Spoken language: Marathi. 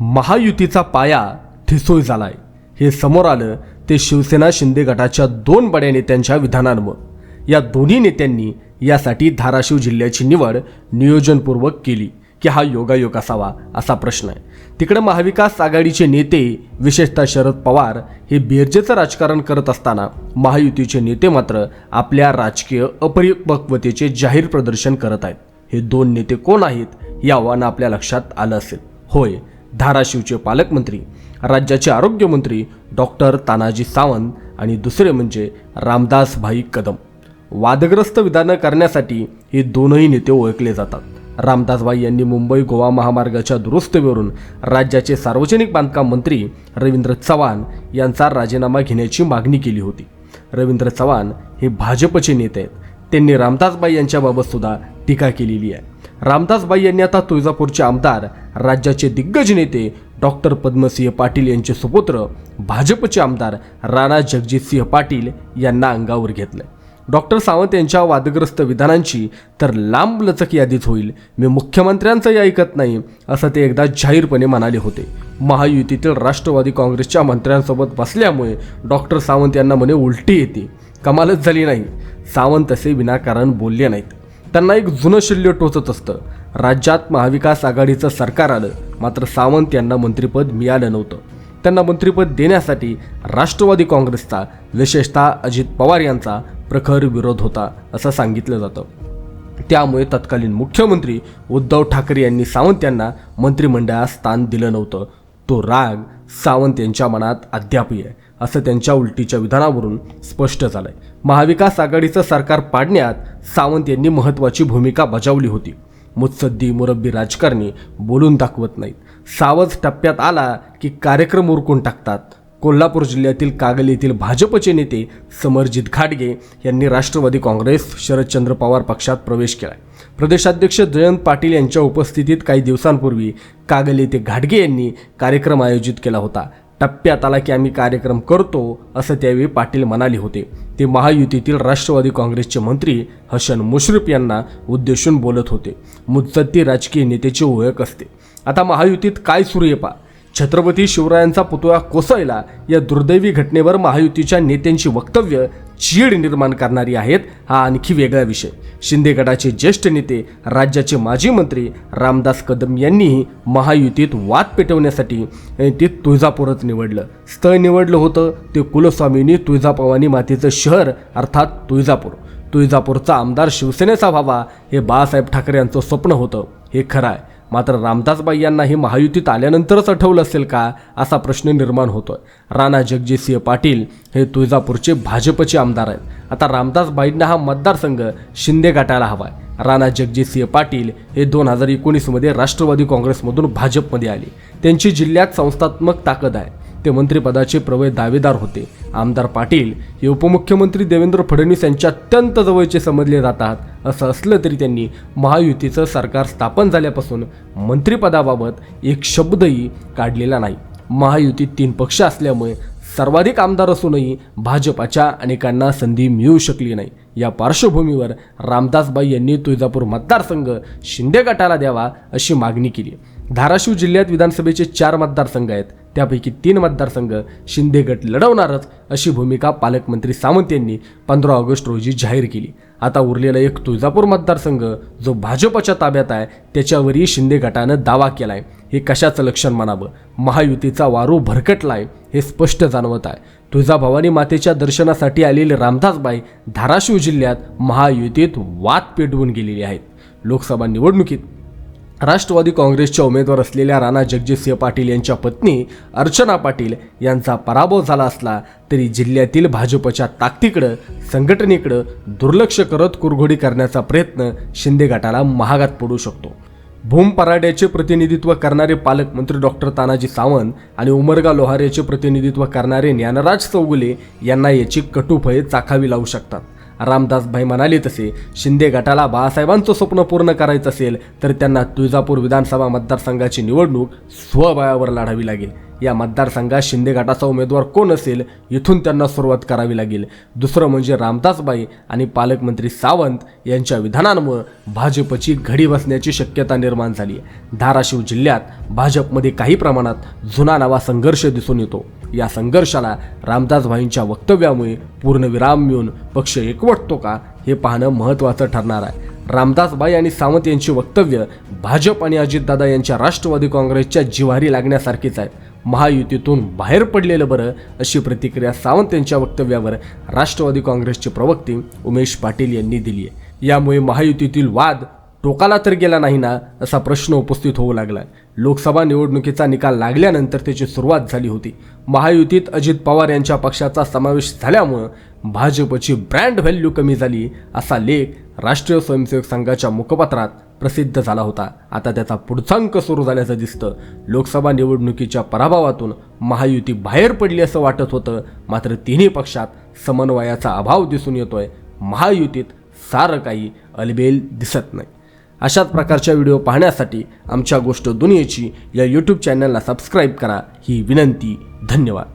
महायुतीचा पाया ठिसूळ झालाय. हे समोर आलं ते शिवसेना शिंदे गटाच्या दोन बड्या नेत्यांच्या विधानांवर. या दोन्ही नेत्यांनी यासाठी धाराशिव जिल्ह्याची निवड नियोजनपूर्वक केली की हा योगायोग असावा असा प्रश्न आहे. तिकडे महाविकास आघाडीचे नेते विशेषतः शरद पवार हे बेरजेचं राजकारण करत असताना महायुतीचे नेते मात्र आपल्या राजकीय अपरिपक्वतेचे जाहीर प्रदर्शन करत आहेत. हे दोन नेते कोण आहेत हे आव्हान आपल्या लक्षात आलं असेल. होय धाराशिवचे पालकमंत्री राज्याचे आरोग्यमंत्री डॉक्टर तानाजी सावंत आणि दुसरे म्हणजे रामदास भाई कदम. वादग्रस्त विधानं करण्यासाठी हे दोनही नेते ओळखले जातात. रामदासभाई यांनी मुंबई गोवा महामार्गाच्या दुरुस्तीवरून राज्याचे सार्वजनिक बांधकाम मंत्री रवींद्र चव्हाण यांचा राजीनामा घेण्याची मागणी केली होती. रवींद्र चव्हाण हे भाजपचे नेते आहेत. त्यांनी रामदासबाई यांच्याबाबतसुद्धा टीका केलेली आहे. रामदासबाई यांनी आता तुळजापूरचे आमदार राज्याचे दिग्गज नेते डॉक्टर पद्मसिंह पाटील यांचे सुपुत्र भाजपचे आमदार राणा जगजितसिंह पाटील यांना अंगावर घेतलं डॉक्टर सावंत यांच्या वादग्रस्त विधानांची तर लांबलचक यादीच होईल. मी मुख्यमंत्र्यांचंही ऐकत नाही असं ते एकदा जाहीरपणे म्हणाले होते. महायुतीतील राष्ट्रवादी काँग्रेसच्या मंत्र्यांसोबत बसल्यामुळे डॉक्टर सावंत यांना म्हणे उलटी येते. कमालच झाली नाही. सावंत असे विनाकारण बोलले नाहीत. त्यांना एक जुनं शिल्य टोचत असतं. राज्यात महाविकास आघाडीचं सरकार आलं मात्र सावंत यांना मंत्रिपद मिळालं नव्हतं. त्यांना मंत्रिपद देण्यासाठी राष्ट्रवादी काँग्रेसचा विशेषतः अजित पवार यांचा प्रखर विरोध होता असं सांगितलं जातं. त्यामुळे तत्कालीन मुख्यमंत्री उद्धव ठाकरे यांनी सावंत यांना मंत्रिमंडळात स्थान दिलं नव्हतं. तो राग सावंत यांच्या मनात अद्यापही आहे. असं त्यांच्या उलटीच्या विधानावरून स्पष्ट झालंय. महाविकास आघाडीचं सरकार पाडण्यात सावंत यांनी महत्त्वाची भूमिका बजावली होती. मुत्सद्दी मुरब्बी राजकारणी बोलून दाखवत नाहीत. सावज टप्प्यात आला की कार्यक्रम उरकून टाकतात. कोल्हापूर जिल्ह्यातील कागल येथील भाजपचे नेते समरजित घाटगे यांनी राष्ट्रवादी काँग्रेस शरदचंद्र पवार पक्षात प्रवेश केला प्रदेशाध्यक्ष जयंत पाटील यांच्या उपस्थितीत काही दिवसांपूर्वी कागल येथे घाटगे यांनी कार्यक्रम आयोजित केला होता. टप्प्यात आला की आम्ही कार्यक्रम करतो असं त्यावेळी पाटील म्हणाले होते. ते महायुतीतील राष्ट्रवादी काँग्रेसचे मंत्री हसन मुश्रीफ यांना उद्देशून बोलत होते. मुत्सद्दी राजकीय नेत्याची ओळख असते. आता महायुतीत काय सुरू आहे पा छत्रपती शिवरायांचा पुतळा कोसळला या दुर्दैवी घटनेवर महायुतीच्या नेत्यांची वक्तव्य चीड निर्माण करणारी आहेत हा आणखी वेगळा विषय. शिंदे गटाचे ज्येष्ठ नेते राज्याचे माजी मंत्री रामदास कदम यांनीही महायुतीत वाद पेटवण्यासाठी ते तुळजापूरच निवडलं. स्थळ निवडलं होतं ते कुलस्वामींनी तुळजाभवानी मातेचं शहर अर्थात तुळजापूर. तुळजापूरचा आमदार शिवसेनेचा व्हावा हे बाळासाहेब ठाकरे यांचं स्वप्न होतं हे खरं आहे. मात्र रामदासबाई यांना हे महायुतीत आल्यानंतरच आठवलं असेल का असा प्रश्न निर्माण होतोय. राणा जगजितसिंह पाटील हे तुळजापूरचे भाजपचे आमदार आहेत. आता रामदासबाईंना हा मतदारसंघ शिंदे गटाला आहे राणा जगजितसिंह पाटील हे दोन हजार एकोणीसमध्ये राष्ट्रवादी काँग्रेसमधून भाजपमध्ये आले. त्यांची जिल्ह्यात संस्थात्मक ताकद आहे. ते मंत्रिपदाचे प्रवय दावेदार होते. आमदार पाटील हे उपमुख्यमंत्री देवेंद्र फडणवीस यांच्या अत्यंत जवळचे समजले जातात. असं असलं तरी त्यांनी महायुतीचं सरकार स्थापन झाल्यापासून मंत्रिपदाबाबत एक शब्दही काढलेला नाही. महायुतीत तीन पक्ष असल्यामुळे सर्वाधिक आमदार असूनही भाजपाच्या अनेकांना संधी मिळू शकली नाही. या पार्श्वभूमीवर रामदासबाई यांनी तुळजापूर मतदारसंघ शिंदे गटाला द्यावा अशी मागणी केली. धाराशिव जिल्ह्यात विधानसभेचे चार मतदारसंघ आहेत. त्यापैकी तीन मतदारसंघ शिंदे गट लढवणारच अशी भूमिका पालकमंत्री सावंत यांनी पंधरा ऑगस्ट रोजी जाहीर केली. आता उरलेला एक तुळजापूर मतदारसंघ जो भाजपच्या ताब्यात आहे त्याच्यावरही शिंदे गटानं दावा केलाय. हे कशाचं लक्षण म्हणावं? महायुतीचा वारू भरकटलाय हे स्पष्ट जाणवत आहे. तुळजाभवानी मातेच्या दर्शनासाठी आलेले रामदासबाई धाराशिव जिल्ह्यात महायुतीत वाद पेटवून गेलेली आहेत. लोकसभा निवडणुकीत राष्ट्रवादी काँग्रेसच्या उमेदवार असलेल्या राणा जगजितसिंह पाटील यांच्या पत्नी अर्चना पाटील यांचा पराभव झाला असला तरी जिल्ह्यातील भाजपच्या ताकदीकडं संघटनेकडं दुर्लक्ष करत कुरघोडी करण्याचा प्रयत्न शिंदे गटाला महागात पडू शकतो. भूम पराड्याचे प्रतिनिधित्व करणारे पालकमंत्री डॉक्टर तानाजी सावंत आणि उमरगा लोहारेचे प्रतिनिधित्व करणारे ज्ञानराज चौगुले यांना याची कटुफळे चाखावी लावू शकतात. रामदासभाई म्हणाले तसे. शिंदे गटाला बाळासाहेबांचं स्वप्न पूर्ण करायचं असेल तर त्यांना तुळजापूर विधानसभा मतदारसंघाची निवडणूक स्वबळावर लढावी लागेल. या मतदारसंघात शिंदे गटाचा उमेदवार कोण असेल इथून त्यांना सुरुवात करावी लागेल. दुसरं म्हणजे रामदासबाई आणि पालकमंत्री सावंत यांच्या विधानांमुळे भाजपची घडी बसण्याची शक्यता निर्माण झाली धाराशिव जिल्ह्यात भाजपमध्ये काही प्रमाणात जुना नवा संघर्ष दिसून येतो. या संघर्षाला रामदासभाईंच्या वक्तव्यामुळे पूर्णविराम मिळून पक्ष एकवटतो का हे पाहणं महत्त्वाचं ठरणार आहे. रामदासबाई आणि सावंत यांची वक्तव्य भाजप आणि अजितदादा यांच्या राष्ट्रवादी काँग्रेसच्या जिव्हारी लागण्यासारखीच आहे महायुतीतून बाहेर पडलेलं बरं अशी प्रतिक्रिया सावंत यांच्या वक्तव्यावर राष्ट्रवादी काँग्रेसचे प्रवक्ते उमेश पाटील यांनी दिली आहे. यामुळे महायुतीतील वाद टोकाला तर गेला नाही ना असा प्रश्न उपस्थित होऊ लागला. लोकसभा निवडणुकीचा निकाल लागल्यानंतर त्याची सुरुवात झाली होती. महायुतीत अजित पवार यांच्या पक्षाचा समावेश झाल्यामुळं भाजपची ब्रँड व्हॅल्यू कमी झाली असा लेख राष्ट्रीय स्वयंसेवक संघाच्या मुखपत्रात प्रसिद्ध झाला होता. आता त्याचा पुढचांक सुरू झाल्याचं दिसतं. लोकसभा निवडणुकीच्या पराभवातून महायुती बाहेर पडली असं वाटत होतं. मात्र तिन्ही पक्षात समन्वयाचा अभाव दिसून येतोय. महायुतीत सारं काही अलबेल दिसत नाही. अशाच प्रकारच्या व्हिडिओ पाहण्यासाठी आमच्या गोष्ट दुनियेची या यूट्यूब चॅनलला सबस्क्राईब करा. ही विनंती धन्यवाद.